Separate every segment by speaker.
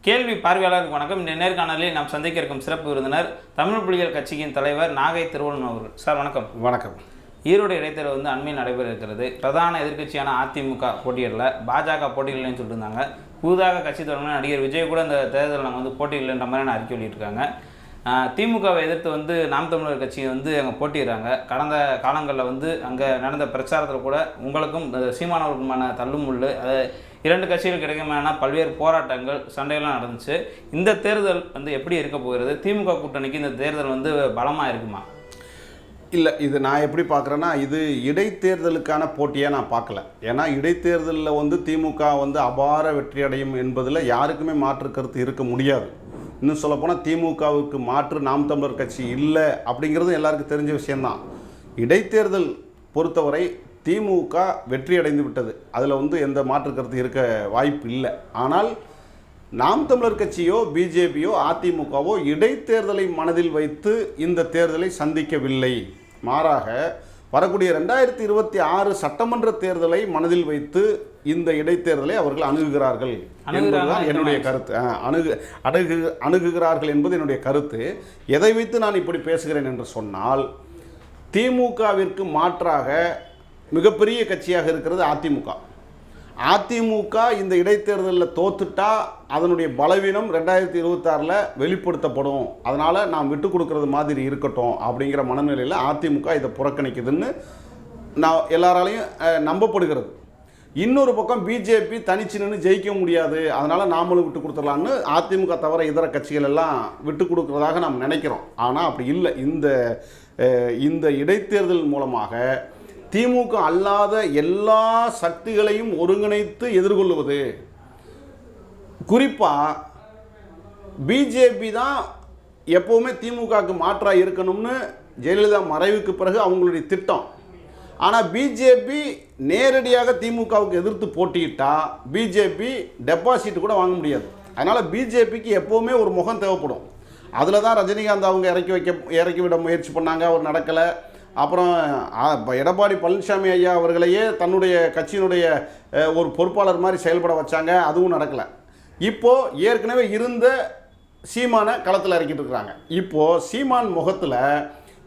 Speaker 1: கேள்வி பார்வையாளருக்கு வணக்கம். இந்த நேர்காணலில் நாம் சந்திக்க இருக்கும் சிறப்பு விருந்தினர் தமிழ் புலிகள் கட்சியின் தலைவர் நாகை திருவள்ளுவன் அவர்கள். சார் வணக்கம்.
Speaker 2: வணக்கம்.
Speaker 1: ஈரோடு இடைத்தேர்தல் வந்து அண்மையில் நடைபெற இருக்கிறது. பிரதான எதிர்க்கட்சியான அதிமுக போட்டியிடல பாஜக போட்டியிடலைன்னு சொல்லிட்டு இருந்தாங்க. புதிதாக கட்சி தொடங்கின நடிகர் விஜய் கூட இந்த தேர்தலில் நாங்கள் வந்து போட்டியிடலைன்ற மாதிரியான அறிக்கை வெளியிட்டிருக்காங்க. ஆஹ் திமுகவை எதிர்த்து வந்து நாம் தமிழர் கட்சி வந்து அங்கே போட்டிடுறாங்க கடந்த காலங்களில் வந்து அங்கே நடந்த பிரச்சாரத்தில் கூட உங்களுக்கும் சீமானவர்களுக்குமான தள்ளுமுள்ளு அது இரண்டு கட்சிகளுக்கு கிடைக்குமான பல்வேறு போராட்டங்கள் சண்டைகள்லாம் நடந்துச்சு. இந்த தேர்தல் வந்து எப்படி இருக்க போகிறது? திமுக கூட்டணிக்கு இந்த தேர்தல் வந்து பலமாக இருக்குமா?
Speaker 2: இல்லை இது நான் எப்படி பார்க்குறேன்னா இது இடைத்தேர்தலுக்கான போட்டியாக நான் பார்க்கல ஏன்னா இடைத்தேர்தலில் வந்து திமுக வந்து அபார வெற்றி அடையும் என்பதில் யாருக்குமே மாற்று கருத்து இருக்க முடியாது. இன்னும் சொல்லப்போனால் திமுகவுக்கு மாற்று நாம் தமிழர் கட்சி இல்லை அப்படிங்கிறது எல்லாருக்கும் தெரிஞ்ச விஷயந்தான் இடைத்தேர்தல் பொறுத்தவரை திமுக வெற்றி அடைந்து விட்டது. அதில் வந்து எந்த மாற்று கருத்து இருக்க வாய்ப்பு இல்லை. ஆனால் நாம் தமிழர் கட்சியோ பிஜேபியோ அதிமுகவோ இடைத்தேர்தலை மனதில் வைத்து இந்த தேர்தலை சந்திக்கவில்லை. மாறாக வரக்கூடிய ரெண்டாயிரத்தி இருபத்தி ஆறு சட்டமன்ற தேர்தலை மனதில் வைத்து இந்த இடைத்தேர்தலை அவர்கள் அணுகுகிறார்கள் என்பதுதான் என்னுடைய கருத்து. அணுகு அணுகு அணுகுகிறார்கள் என்பது என்னுடைய கருத்து. எதை வைத்து நான் இப்படி பேசுகிறேன் என்று சொன்னால் திமுகவிற்கு மாற்றாக மிகப்பெரிய கட்சியாக இருக்கிறது அதிமுக. அதிமுக இந்த இடைத்தேர்தலில் தோத்துட்டா அதனுடைய பலவீனம் ரெண்டாயிரத்தி இருபத்தாறில் வெளிப்படுத்தப்படும். அதனால் நாம் விட்டு கொடுக்கறது மாதிரி இருக்கட்டும் அப்படிங்கிற மனநிலையில் அதிமுக இதை புறக்கணிக்குதுன்னு நான் எல்லாராலையும் நம்பப்படுகிறது. இன்னொரு பக்கம் பிஜேபி தனிச்சு நின்று ஜெயிக்க முடியாது. அதனால் நாமளும் விட்டு கொடுத்துடலான்னு அதிமுக தவிர இதர கட்சிகள் எல்லாம் விட்டு கொடுக்குறதாக நாம் நினைக்கிறோம். ஆனால் அப்படி இல்லை. இந்த இந்த இடைத்தேர்தல் மூலமாக திமுக அல்லாத எல்லா சக்திகளையும் ஒருங்கிணைத்து எதிர்கொள்வது குறிப்பாக பிஜேபி தான் எப்போவுமே திமுகவுக்கு மாற்றாக இருக்கணும்னு ஜெயலலிதா மறைவுக்கு பிறகு அவங்களுடைய திட்டம். ஆனால் பிஜேபி நேரடியாக திமுகவுக்கு எதிர்த்து போட்டியிட்டால் பிஜேபி டெபாசிட் கூட வாங்க முடியாது. அதனால் பிஜேபிக்கு எப்போவுமே ஒரு முகம் தேவைப்படும். அதில் தான் ரஜினிகாந்த் அவங்க இறக்கி வைக்க இறக்கி விட முயற்சி பண்ணாங்க அவர் நடக்கலை. அப்புறம் எடப்பாடி பழனிசாமி ஐயா அவர்களையே தன்னுடைய கட்சியினுடைய ஒரு பொறுப்பாளர் மாதிரி செயல்பட வச்சாங்க. அதுவும் நடக்கலை. இப்போது ஏற்கனவே இருந்த சீமானை களத்தில் இறக்கிட்டு இருக்கிறாங்க. இப்போது சீமான் முகத்தில்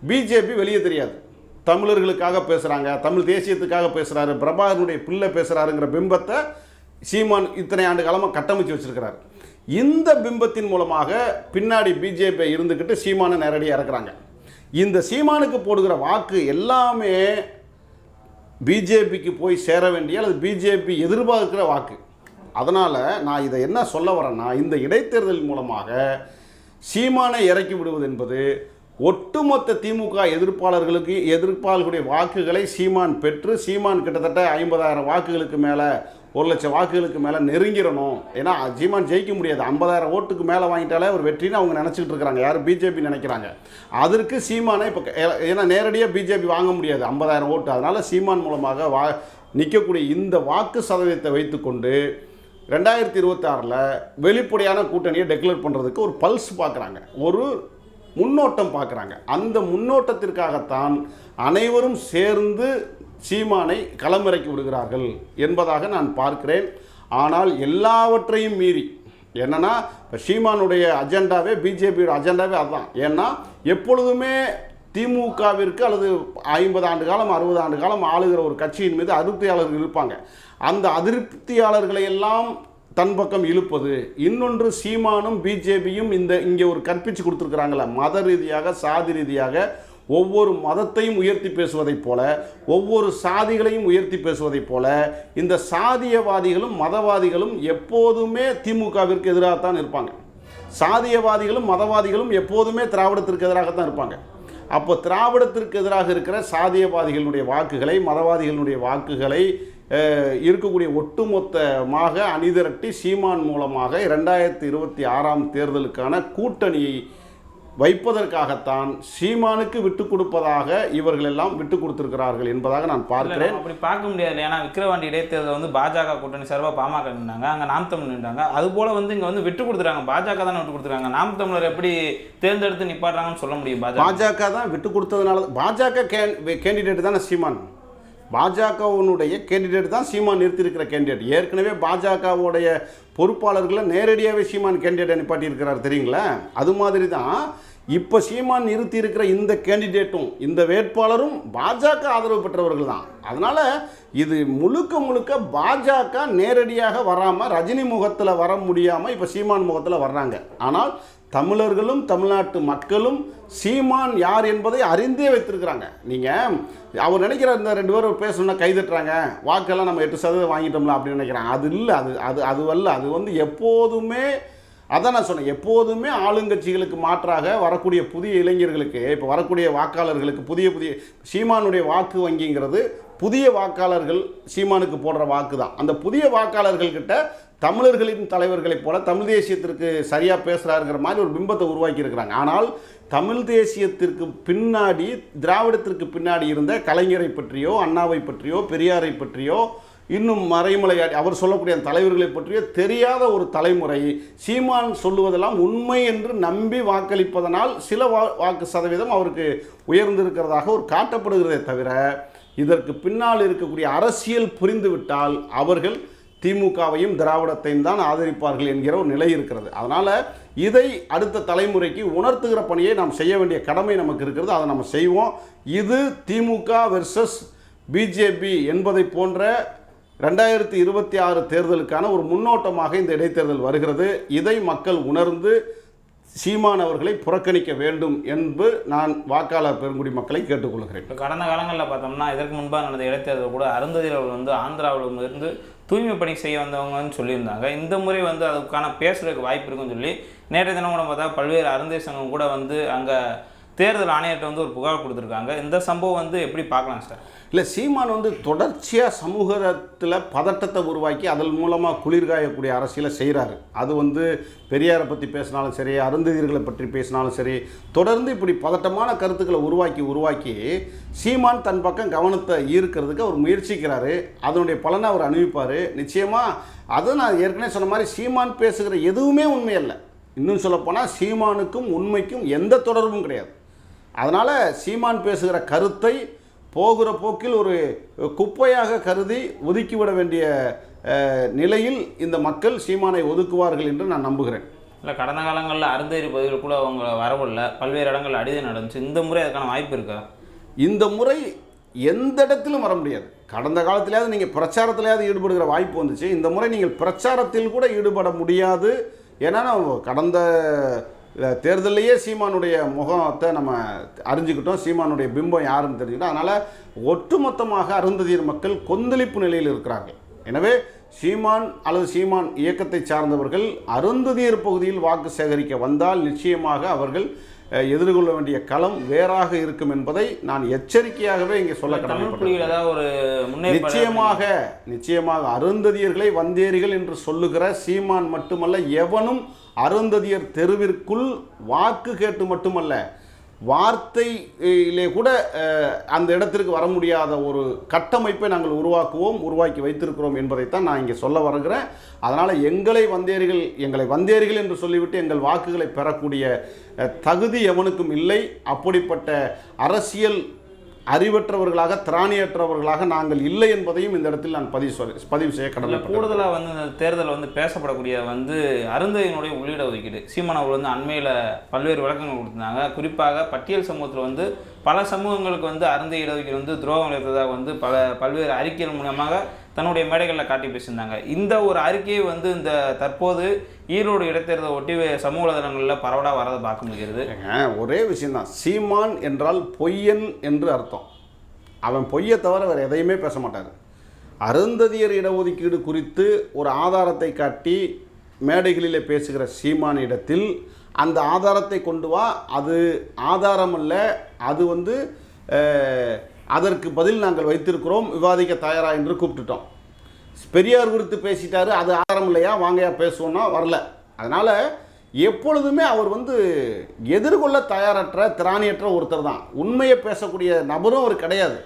Speaker 2: பிஜேபி வெளியே தெரியாது. தமிழர்களுக்காக பேசுகிறாங்க தமிழ் தேசியத்துக்காக பேசுகிறாரு பிரபாகரனுடைய பிள்ளை பேசுகிறாருங்கிற பிம்பத்தை சீமான் இத்தனை ஆண்டு காலமாக கட்டமைச்சு வச்சிருக்கிறார். இந்த பிம்பத்தின் மூலமாக பின்னாடி பிஜேபி இருந்துக்கிட்டு சீமானை நேரடியாக இறக்குறாங்க. இந்த சீமானுக்கு போடுகிற வாக்கு எல்லாமே பிஜேபிக்கு போய் சேர வேண்டிய அல்லது பிஜேபி எதிர்பார்க்கிற வாக்கு. அதனால் நான் இதை என்ன சொல்ல வரேன்னா இந்த இடைத்தேர்தல் மூலமாக சீமானை இறக்கி விடுவது என்பது ஒட்டுமொத்த திமுக எதிர்ப்பாளர்களுக்கு எதிர்ப்பாளர்களுடைய வாக்குகளை சீமான் பெற்று சீமான் கிட்டத்தட்ட ஐம்பதாயிரம் வாக்குகளுக்கு மேலே ஒரு லட்சம் வாக்குகளுக்கு மேலே நெருங்கிடணும். ஏன்னா சீமான் ஜெயிக்க முடியாது. ஐம்பதாயிரம் ஓட்டுக்கு மேலே வாங்கிட்டாலே ஒரு வெற்றின்னு அவங்க நினச்சிக்கிட்டு இருக்கிறாங்க. யார்? பிஜேபி நினைக்கிறாங்க. அதற்கு சீமானை இப்போ ஏன்னா நேரடியாக பிஜேபி வாங்க முடியாது. ஐம்பதாயிரம் ஓட்டு. அதனால் சீமான் மூலமாக வா நிற்கக்கூடிய இந்த வாக்கு சதவீதத்தை வைத்துக்கொண்டு ரெண்டாயிரத்தி இருபத்தாறில் வெளிப்படையான கூட்டணியை டெக்ளேர் பண்ணுறதுக்கு ஒரு பல்ஸ் பார்க்குறாங்க ஒரு முன்னோட்டம் பார்க்குறாங்க அந்த முன்னோட்டத்திற்காகத்தான் அனைவரும் சேர்ந்து சீமானை களமிறக்கி விடுகிறார்கள் என்பதாக நான் பார்க்கிறேன். ஆனால் எல்லாவற்றையும் மீறி என்னென்னா இப்போ சீமானுடைய அஜெண்டாவே பிஜேபியோட அஜெண்டாவே அதுதான் ஏன்னா எப்பொழுதுமே திமுகவிற்கு அல்லது ஐம்பது ஆண்டு காலம் அறுபது ஆண்டு காலம் ஆளுகிற ஒரு கட்சியின் மீது அதிருப்தியாளர்கள் இருப்பாங்க. அந்த அதிருப்தியாளர்களை எல்லாம் தன் பக்கம் இழுப்பது இன்னொன்று சீமானும் பிஜேபியும் இந்த இங்கே ஒரு கற்பிச்சு கொடுத்துருக்குறாங்களே மத ரீதியாக சாதி ரீதியாக ஒவ்வொரு மதத்தையும் உயர்த்தி பேசுவதைப் போல ஒவ்வொரு சாதிகளையும் உயர்த்தி பேசுவதைப் போல இந்த சாதியவாதிகளும் மதவாதிகளும் எப்போதுமே திமுகவிற்கு எதிராகத்தான் இருப்பாங்க. சாதியவாதிகளும் மதவாதிகளும் எப்போதுமே திராவிடத்திற்கு எதிராக தான் இருப்பாங்க. அப்போ திராவிடத்திற்கு எதிராக இருக்கிற சாதியவாதிகளுடைய வாக்குகளை மதவாதிகளுடைய வாக்குகளை இருக்கக்கூடிய ஒட்டுமொத்தமாக அணிதிரட்டி சீமான் மூலமாக இரண்டாயிரத்தி இருபத்தி ஆறாம் தேர்தலுக்கான கூட்டணியை வைப்பதற்காகத்தான் சீமானுக்கு விட்டு கொடுப்பதாக இவர்கள் எல்லாம் விட்டு கொடுத்திருக்கிறார்கள் என்பதாக நான் பார்க்கிறேன்.
Speaker 1: அப்படி பார்க்க முடியாது ஏன்னா விக்கிரவாண்டி இடைத்தேர்தல் வந்து பாஜக கூட்டணி சார்பாக பாமக நின்றாங்க. அங்கே நாம் தமிழ் நின்றாங்க. அது போல வந்து இங்கே வந்து விட்டு கொடுத்துறாங்க. பாஜக தானே விட்டு கொடுத்துருக்காங்க நாம் தமிழர் எப்படி தேர்ந்தெடுத்து நிப்பாட்டுறாங்கன்னு சொல்ல முடியும் பாஜக?
Speaker 2: பாஜக தான் விட்டு கொடுத்ததுனால பாஜக கேண்டிடேட் தானே சீமான். பாஜகவினுடைய கேண்டிடேட் தான் சீமான் நிறுத்தியிருக்கிற கேண்டிடேட் ஏற்கனவே பாஜகவுடைய பொறுப்பாளர்களை நேரடியாகவே சீமான் கேண்டிடேட் நிப்பாட்டி தெரியுங்களா? அது மாதிரி தான் இப்போ சீமான் நிறுத்தி இருக்கிற இந்த கேண்டிடேட்டும் இந்த வேட்பாளரும் பாஜக ஆதரவு பெற்றவர்கள் தான். அதனால் இது முழுக்க முழுக்க பாஜக நேரடியாக வராமல் ரஜினி முகத்தில் வர முடியாமல் இப்போ சீமான் முகத்தில் வர்றாங்க. ஆனால் தமிழர்களும் தமிழ்நாட்டு மக்களும் சீமான் யார் என்பதை அறிந்தே வைத்திருக்கிறாங்க. நீங்கள் அவர் நினைக்கிற இந்த ரெண்டு பேரும் பேசணும்னா கைதட்டுறாங்க. வாக்கெல்லாம் நம்ம எட்டு சதவீதம் வாங்கிட்டோம்ல அப்படின்னு நினைக்கிறாங்க. அது இல்லை அது அது அது அல்ல. அது வந்து எப்போதுமே அதான் நான் சொன்னேன் எப்போதுமே ஆளுங்கட்சிகளுக்கு மாற்றாக வரக்கூடிய புதிய இளைஞர்களுக்கு இப்போ வரக்கூடிய வாக்காளர்களுக்கு புதிய புதிய சீமானுடைய வாக்கு வங்கிங்கிறது புதிய வாக்காளர்கள் சீமானுக்கு போடுற வாக்கு தான் அந்த புதிய வாக்காளர்கள்கிட்ட தமிழர்களின் தலைவர்களைப் போல தமிழ் தேசியத்திற்கு சரியாக பேசுகிறாருங்கிற மாதிரி ஒரு பிம்பத்தை உருவாக்கி இருக்கிறாங்க. ஆனால் தமிழ் தேசியத்திற்கு பின்னாடி திராவிடத்திற்கு பின்னாடி இருந்த கலைஞரை பற்றியோ அண்ணாவை பற்றியோ பெரியாரை பற்றியோ இன்னும் மறைமலை அவர் சொல்லக்கூடிய அந்த தலைவர்களை பற்றியோ தெரியாத ஒரு தலைமுறை சீமான் சொல்லுவதெல்லாம் உண்மை என்று நம்பி வாக்களிப்பதனால் சில வா வாக்கு சதவீதம் அவருக்கு உயர்ந்திருக்கிறதாக ஒரு காட்டப்படுகிறதே தவிர இதற்கு பின்னால் இருக்கக்கூடிய அரசியல் புரிந்துவிட்டால் அவர்கள் திமுகவையும் திராவிடத்தையும் தான் ஆதரிப்பார்கள் என்கிற ஒரு நிலை இருக்கிறது. அதனால் இதை அடுத்த தலைமுறைக்கு உணர்த்துகிற பணியை நாம் செய்ய வேண்டிய கடமை நமக்கு இருக்கிறது. அதை நம்ம செய்வோம். இது திமுக வெர்சஸ் பிஜேபி என்பதை போன்ற ரெண்டாயிரத்தி இருபத்தி ஆறு தேர்தலுக்கான ஒரு முன்னோட்டமாக இந்த இடைத்தேர்தல் வருகிறது. இதை மக்கள் உணர்ந்து சீமான் அவர்களை புறக்கணிக்க வேண்டும் என்று நான் வாக்காளர் பெருங்குடி மக்களை கேட்டுக்கொள்கிறேன்.
Speaker 1: இப்போ கடந்த காலங்களில் பார்த்தோம்னா இதற்கு முன்பாக நடந்த இடைத்தேர்தல் கூட அருந்ததியர்கள் வந்து ஆந்திராவில் இருந்து தூய்மை பணி செய்ய வந்தவங்கன்னு சொல்லியிருந்தாங்க. இந்த முறை வந்து அதுக்கான பேசுறதுக்கு வாய்ப்பு இருக்குன்னு சொல்லி நேற்றைய தினம் கூட பார்த்தா பல்வேறு அருந்ததி சங்கம் கூட வந்து அங்கே தேர்தல் ஆணையர்கிட்ட வந்து ஒரு புகார் கொடுத்துருக்காங்க. இந்த சம்பவம் வந்து எப்படி பார்க்கலாம் சார்
Speaker 2: இல்லை சீமான் வந்து தொடர்ச்சியாக சமூகத்தில் பதட்டத்தை உருவாக்கி அதன் மூலமாக குளிர்காயக்கூடிய அரசியலை செய்கிறாரு அது வந்து பெரியாரை பற்றி பேசினாலும் சரி அருந்ததியர்களை பற்றி பேசினாலும் சரி தொடர்ந்து இப்படி பதட்டமான கருத்துக்களை உருவாக்கி உருவாக்கி சீமான் தன் பக்கம் கவனத்தை ஈர்க்கிறதுக்கு அவர் முயற்சிக்கிறாரு. அதனுடைய பலனை அவர் அனுபவிப்பார். நிச்சயமாக அதை நான் ஏற்கனவே சொன்ன மாதிரி சீமான் பேசுகிற எதுவுமே உண்மையல்ல இன்னும் சொல்லப்போனால் சீமானுக்கும் உண்மைக்கும் எந்த தொடர்பும் கிடையாது. அதனால் சீமான் பேசுகிற கருத்தை போகிற போக்கில் ஒரு குப்பையாக கருதி ஒதுக்கிவிட வேண்டிய நிலையில் இந்த மக்கள் சீமானை ஒதுக்குவார்கள் என்று நான் நம்புகிறேன்.
Speaker 1: இல்லை கடந்த காலங்களில் அருந்ததி பகுதியில் கூட அவங்க வரவில்லை. பல்வேறு இடங்கள் அடிதல் நடந்துச்சு. இந்த முறை அதுக்கான வாய்ப்பு இருக்கா?
Speaker 2: இந்த முறை எந்த இடத்திலும் வர முடியாது. கடந்த காலத்திலேயாவது நீங்கள் பிரச்சாரத்திலேயாவது ஈடுபடுகிற வாய்ப்பு வந்துச்சு. இந்த முறை நீங்கள் பிரச்சாரத்தில் கூட ஈடுபட முடியாது. ஏன்னா கடந்த தேர்தலையே தேர்தல்லையே சீமானுடைய முகத்தை நம்ம அறிஞ்சுக்கிட்டோம். சீமானுடைய பிம்பம் யாருன்னு தெரிஞ்சுக்கிட்டோம். அதனால் ஒட்டுமொத்தமாக அருந்ததியர் மக்கள் கொந்தளிப்பு நிலையில் இருக்கிறார்கள். எனவே சீமான் அல்லது சீமான் இயக்கத்தை சார்ந்தவர்கள் அருந்ததியர் பகுதியில் வாக்கு சேகரிக்க வந்தால் நிச்சயமாக அவர்கள் எதிர்கொள்ள வேண்டிய களம் வேறாக இருக்கும் என்பதை நான் எச்சரிக்கையாகவே இங்கே சொல்ல கடமைப்பட்டேன். நிச்சயமாக நிச்சயமாக அருந்ததியர்களை வந்தேரிகள் என்று சொல்லுகிற சீமான் மட்டுமல்ல எவனும் அருந்ததியர் தெருவிற்குள் வாக்கு கேட்டு மட்டுமல்ல வார்த்தையிலே கூட அந்த இடத்திற்கு வர முடியாத ஒரு கட்டமைப்பை நாங்கள் உருவாக்குவோம் உருவாக்கி வைத்திருக்கிறோம் என்பதைத்தான் நான் இங்கே சொல்ல வருகிறேன். அதனால் எங்களை வந்தேரிகள் எங்களை வந்தேரிகள் என்று சொல்லிவிட்டு எங்கள் வாக்குகளை பெறக்கூடிய தகுதி எவனுக்கும் இல்லை. அப்படிப்பட்ட அரசியல் அறிவற்றவர்களாக திராணியற்றவர்களாக நாங்கள் இல்லை என்பதையும் இந்த இடத்தில் நான் பதிவு சொல்ல பதிவு செய்ய கடமைப்பட்டேன்
Speaker 1: கூடுதலாக வந்து இந்த தேர்தல் வந்து பேசப்படக்கூடிய வந்து அருந்ததியினுடைய உள்ளிட ஒதுக்கீடு. சீமான் அவர்கள் வந்து அண்மையில் பல்வேறு விளக்கங்கள் கொடுத்திருந்தாங்க. குறிப்பாக பட்டியல் சமூகத்தில் வந்து பல சமூகங்களுக்கு வந்து அருந்த இடஒதுக்கீடு வந்து துரோகம் விளைவித்ததாக வந்து பல பல்வேறு அறிக்கைகள் மூலமாக தன்னுடைய மேடைகளில் காட்டி பேசியிருந்தாங்க. இந்த ஒரு அறிக்கையை வந்து இந்த தற்போது ஈரோடு இடைத்தேர்தலை ஒட்டி சமூக வலைதளங்களில் பரவலாக வரதை பார்க்க முடிகிறது.
Speaker 2: ஒரே விஷயந்தான் சீமான் என்றால் பொய்யன் என்று அர்த்தம். அவன் பொய்யை தவிர வேறு எதையுமே பேச மாட்டார். அருந்ததியர் இடஒதுக்கீடு குறித்து ஒரு ஆதாரத்தை காட்டி மேடைகளில் பேசுகிற சீமானிடத்தில் அந்த ஆதாரத்தை கொண்டு வா. அது ஆதாரம் அல்ல அது வந்து அதற்கு பதில் நாங்கள் வைத்திருக்கிறோம் விவாதிக்க தயாரா என்று கூப்பிட்டுட்டோம். பெரியார் குறித்து பேசிட்டாரு அது ஆதாரம் இல்லையா வாங்கையா பேசுவோன்னா வரல. அதனால் எப்பொழுதுமே அவர் வந்து எதிர்கொள்ள தயாரற்ற திராணியற்ற ஒருத்தர் தான். உண்மையை பேசக்கூடிய நபரும் அவர் கிடையாது.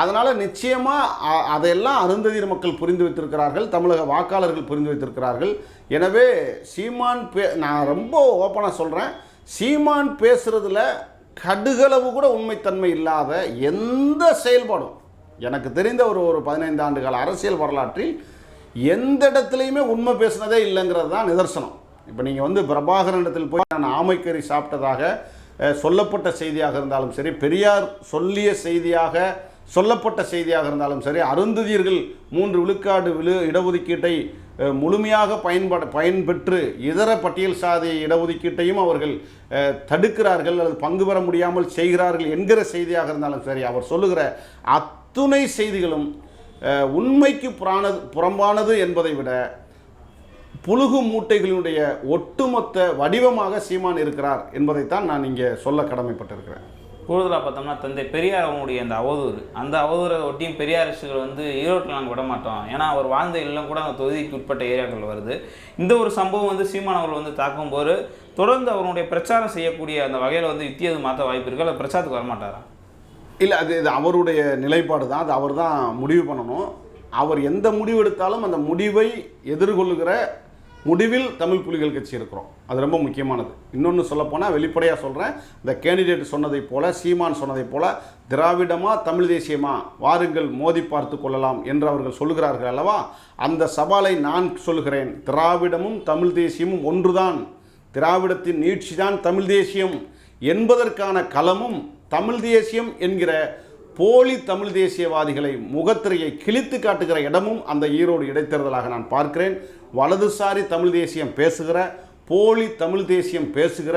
Speaker 2: அதனால் நிச்சயமாக அதையெல்லாம் அருந்ததியர் மக்கள் புரிந்து வைத்திருக்கிறார்கள் தமிழக வாக்காளர்கள் புரிந்து வைத்திருக்கிறார்கள். எனவே சீமான் பே நான் ரொம்ப ஓப்பனாக சொல்கிறேன் சீமான் பேசுகிறதுல கடுகளவு கூட உண்மைத்தன்மை இல்லாத எந்த செயல்பாடும் எனக்கு தெரிந்த ஒரு ஒரு பதினைந்து ஆண்டு கால அரசியல் வரலாற்றில் எந்த இடத்துலையுமே உண்மை பேசுனதே இல்லைங்கிறது தான் நிதர்சனம். இப்போ நீங்கள் வந்து பிரபாகரனிடத்தில் போய் நான் ஆமைக்கறி சாப்பிட்டதாக சொல்லப்பட்ட செய்தியாக இருந்தாலும் சரி பெரியார் சொல்லிய செய்தியாக சொல்லப்பட்ட செய்தியாக இருந்தாலும் சரி அருந்ததியர்கள் மூன்று விழுக்காடு விழு இடஒதுக்கீட்டை முழுமையாக பயன்பட பயன்பெற்று இதர பட்டியல் சாதி இடஒதுக்கீட்டையும் அவர்கள் தடுக்கிறார்கள் அல்லது பங்கு பெற முடியாமல் செய்கிறார்கள் என்கிற செய்தியாக இருந்தாலும் சரி அவர் சொல்லுகிற அத்துணை செய்திகளும் உண்மைக்கு புறானது புறம்பானது என்பதை விட புழுகு மூட்டைகளினுடைய ஒட்டுமொத்த வடிவமாக சீமான் இருக்கிறார் என்பதைத்தான் நான் இங்கே சொல்ல கடமைப்பட்டிருக்கிறேன்.
Speaker 1: கூடுதலாக பார்த்தோம்னா தந்தை பெரியார் அவங்களுடைய அந்த அவதூறு. அந்த அவதூறை ஒட்டியும் பெரியாரிஸ்டுகள் வந்து ஈரோட்டில் நாங்கள் விட மாட்டோம் ஏன்னா அவர் வாழ்ந்த இல்லம் கூட அந்த தொகுதிக்கு உட்பட்ட ஏரியாக்கள் வருது. இந்த ஒரு சம்பவம் வந்து சீமான் அவர்கள் வந்து தாக்கும்போது தொடர்ந்து அவருடைய பிரச்சாரம் செய்யக்கூடிய அந்த வகையில் வந்து யுத்தியது மாற்ற வாய்ப்பு இருக்குது அல்லது பிரச்சாரத்துக்கு வரமாட்டாரா?
Speaker 2: இல்லை அது இது அவருடைய நிலைப்பாடு தான். அது அவர் தான் முடிவு பண்ணணும். அவர் எந்த முடிவு எடுத்தாலும் அந்த முடிவை எதிர்கொள்ளுகிற முடிவில் தமிழ் புலிகள் கட்சி இருக்கிறோம். அது ரொம்ப முக்கியமானது. இன்னொன்று சொல்லப்போனால் வெளிப்படையாக சொல்கிறேன் இந்த கேண்டிடேட் சொன்னதைப் போல சீமான் சொன்னதைப் போல திராவிடமா தமிழ் தேசியமா வாருங்கள் மோதி பார்த்து கொள்ளலாம் என்று அவர்கள் சொல்லுகிறார்கள் அல்லவா? அந்த சவாலை நான் சொல்கிறேன் திராவிடமும் தமிழ் தேசியமும் ஒன்றுதான். திராவிடத்தின் நீட்சிதான் தமிழ் தேசியம். என்பதற்கான களமும் தமிழ் தேசியம் என்கிற போலி தமிழ் தேசியவாதிகளை முகத்திரையை கிழித்து காட்டுகிற இடமும் அந்த ஈரோடு இடைத்தேர்தலாக நான் பார்க்கிறேன். வலதுசாரி தமிழ் தேசியம் பேசுகிற போலி தமிழ் தேசியம் பேசுகிற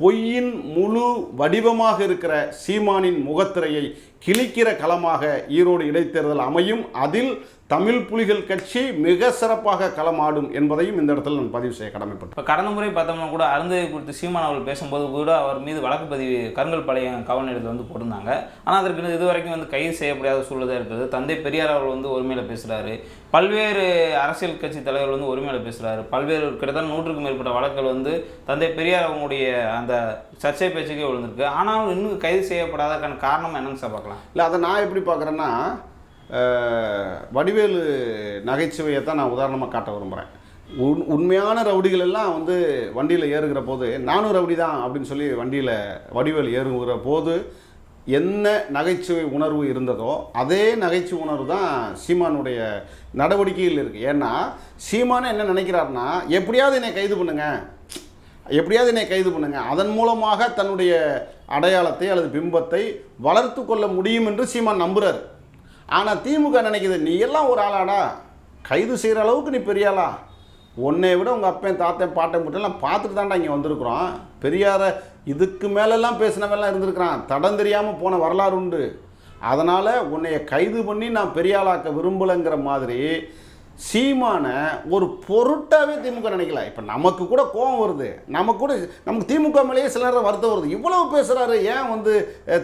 Speaker 2: பொய்யின் முழு வடிவமாக இருக்கிற சீமானின் முகத்திரையை கிழிக்கிற களமாக ஈரோடு இடைத்தேர்தல் அமையும். அதில் தமிழ் புலிகள் கட்சி மிக சிறப்பாக களமாடும் என்பதையும் இந்த இடத்தில் நான் பதிவு செய்ய கடமைப்பட்டேன்.
Speaker 1: இப்போ கடந்த முறை பார்த்தோம்னா கூட அருந்ததி குறித்து சீமான் அவர்கள் பேசும்போது கூட அவர் மீது வழக்கு பதிவு கருங்கல் பாளையம் நிலையத்தில் வந்து போட்டிருந்தாங்க. ஆனால் அதற்கு இது வரைக்கும் வந்து கைது செய்யப்படாத சூழலாக இருக்குது தந்தை பெரியார் அவர்கள் வந்து ஒருமையில் பேசுகிறாரு பல்வேறு அரசியல் கட்சி தலைவர்கள் வந்து ஒருமையில் பேசுகிறாரு பல்வேறு கிட்டத்தட்ட நூற்றுக்கும் மேற்பட்ட வழக்குகள் வந்து தந்தை பெரியார் அவங்களுடைய அந்த சர்ச்சை பேச்சுக்கே விழுந்திருக்கு. ஆனால் இன்னும் கைது செய்யப்படாததுக்கான காரணம் என்னன்னு சார் பார்க்கலாம்.
Speaker 2: இல்லை அதை நான் எப்படி பார்க்குறேன்னா வடிவேலு நகைச்சுவையை தான் நான் உதாரணமாக காட்ட விரும்புகிறேன் உண் உண்மையான ரவுடிகள் எல்லாம் வந்து வண்டியில் ஏறுகிற போது நானும் ரவுடி தான் அப்படின்னு சொல்லி வண்டியில் வடிவேல் ஏறுகிற போது என்ன நகைச்சுவை உணர்வு இருந்ததோ அதே நகைச்சுவை உணர்வு தான் சீமானுடைய நடவடிக்கையில் இருக்குது ஏன்னா சீமானு என்ன நினைக்கிறாருன்னா எப்படியாவது என்னை கைது பண்ணுங்கள் எப்படியாவது என்னை கைது பண்ணுங்கள் அதன் மூலமாக தன்னுடைய அடையாளத்தை அல்லது பிம்பத்தை வளர்த்து கொள்ள முடியும் என்று சீமான் நம்புகிறார் ஆனால் திமுக நினைக்குது நீ எல்லாம் ஒரு ஆளாடா. கைது செய்கிற அளவுக்கு நீ பெரிய ஆளா. உன்னை விட உங்கள் அப்பன் தாத்தன் பாட்டன் முட்டெல்லாம் பார்த்துட்டு தான்டா இங்கே வந்திருக்கிறோம். பெரியார இதுக்கு மேலெல்லாம் பேசினவெல்லாம் இருந்திருக்கிறான். தடம் தெரியாமல் போன வரலாறு உண்டு. அதனால் உன்னைய கைது பண்ணி நான் பெரிய ஆளாக்க விரும்பலைங்கிற மாதிரி சீமானை ஒரு பொருட்டாவே திமுக நினைக்கல. இப்போ நமக்கு கூட கோவம் வருது. நமக்கு கூட நமக்கு திமுக மேலேயே சில நேரம் வருத்தம் வருது. இவ்வளவு பேசுகிறாரு ஏன் வந்து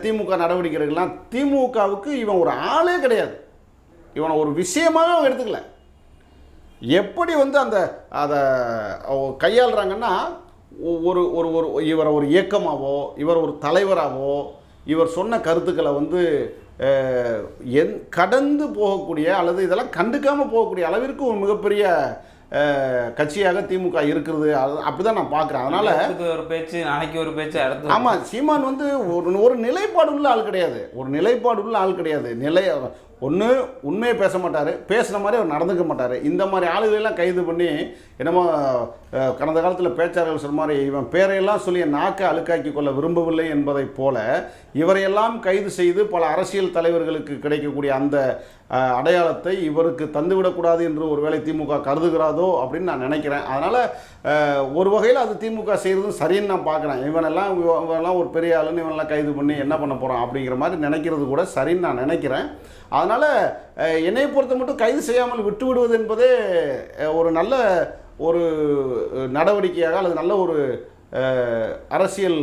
Speaker 2: திமுக நடவடிக்கை எடுக்கலாம் திமுகவுக்கு இவன் ஒரு ஆளே கிடையாது. இவனை ஒரு விஷயமாக அவன் எடுத்துக்கல. எப்படி வந்து அந்த அதை கையாளுறாங்கன்னா ஒரு ஒரு ஒரு இவரை ஒரு இயக்கமாகவோ இவர் ஒரு தலைவராகவோ இவர் சொன்ன கருத்துக்களை வந்து என் கடந்து போகக்கூடிய அல்லது இதெல்லாம் கண்டுக்காமல் போகக்கூடிய அளவிற்கு ஒரு மிகப்பெரிய கட்சியாக திமுக இருக்கிறது. அது அப்படிதான் நான் பார்க்குறேன் அதனால்
Speaker 1: ஒரு பேச்சு நாளைக்கு ஒரு பேச்சு அடுத்து
Speaker 2: ஆமாம் சீமான் வந்து ஒரு ஒரு நிலைப்பாடு உள்ள ஆள் கிடையாது. ஒரு நிலைப்பாடு உள்ள ஆள் கிடையாது. நிலை ஒன்று உண்மையை பேச மாட்டார் பேசுன மாதிரி அவர் நடந்துக்க மாட்டார். இந்த மாதிரி ஆளுகளெல்லாம் கைது பண்ணி என்னமோ கடந்த காலத்தில் பேச்சாளர்கள் சொன்ன மாதிரி இவன் பேரையெல்லாம் சொல்லி என் நாக்கை அழுக்காக்கி கொள்ள விரும்பவில்லை என்பதைப் போல இவரையெல்லாம் கைது செய்து பல அரசியல் தலைவர்களுக்கு கிடைக்கக்கூடிய அந்த அடையாளத்தை இவருக்கு தந்துவிடக்கூடாது என்று ஒருவேளை திமுக கருதுகிறாதோ அப்படின்னு நான் நினைக்கிறேன். அதனால் ஒரு வகையில் அது திமுக செய்கிறதும் சரின்னு நான் பார்க்குறேன். இவனெல்லாம் இவனெல்லாம் ஒரு பெரிய ஆளுன்னு இவனெல்லாம் கைது பண்ணி என்ன பண்ண போகிறான் அப்படிங்கிற மாதிரி நினைக்கிறது கூட சரின்னு நான் நினைக்கிறேன். அதனால் என்னை பொறுத்த மட்டும் கைது செய்யாமல் விட்டு விடுவது என்பதே ஒரு நல்ல ஒரு நடவடிக்கையாக அல்லது நல்ல ஒரு அரசியல்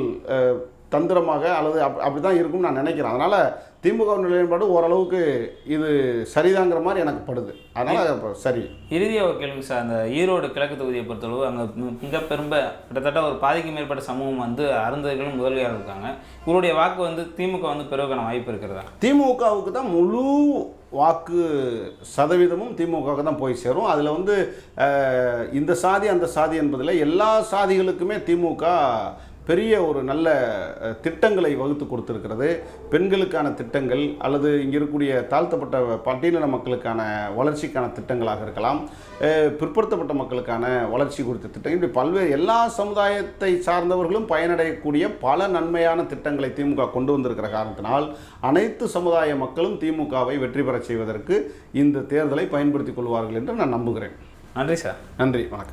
Speaker 2: தந்திரமாக அல்லது அப் அப்படி தான் இருக்கும்னு நான் நினைக்கிறேன். அதனால் திமுக நிலைப்பாடு ஓரளவுக்கு இது சரிதாங்கிற மாதிரி எனக்கு படுது. அதனால் சரி.
Speaker 1: இறுதியாக ஒரு கேள்வி சார். அந்த ஈரோடு கிழக்கு தொகுதியை பொறுத்தளவு அங்கே மிக பெரும்ப கிட்டத்தட்ட ஒரு பாதிக்கு மேற்பட்ட சமூகம் வந்து அருந்ததிகளும் முதலியார் இருக்காங்க. இவருடைய வாக்கு வந்து திமுக வந்து பெறுவதற்கான வாய்ப்பு இருக்கிறதா?
Speaker 2: திமுகவுக்கு தான் முழு வாக்கு சதவீதமும் திமுகவுக்கு தான் போய் சேரும். அதில் வந்து இந்த சாதி அந்த சாதி என்பதில் எல்லா சாதிகளுக்குமே திமுக பெரிய ஒரு நல்ல திட்டங்களை வகுத்து கொடுத்துருக்கிறது. பெண்களுக்கான திட்டங்கள் அல்லது இங்கே இருக்கக்கூடிய தாழ்த்தப்பட்ட பட்டியலின மக்களுக்கான வளர்ச்சிக்கான திட்டங்களாக இருக்கலாம். பிற்படுத்தப்பட்ட மக்களுக்கான வளர்ச்சி குறித்த திட்டம் இப்படி பல்வேறு எல்லா சமுதாயத்தை சார்ந்தவர்களும் பயனடையக்கூடிய பல நன்மையான திட்டங்களை திமுக கொண்டு வந்திருக்கிற காரணத்தினால் அனைத்து சமுதாய மக்களும் திமுகவை வெற்றி பெறச் செய்வதற்கு இந்த தேர்தலை பயன்படுத்திக் கொள்வார்கள் என்று நான் நம்புகிறேன்.
Speaker 1: நன்றி சார்.
Speaker 2: நன்றி. வணக்கம்.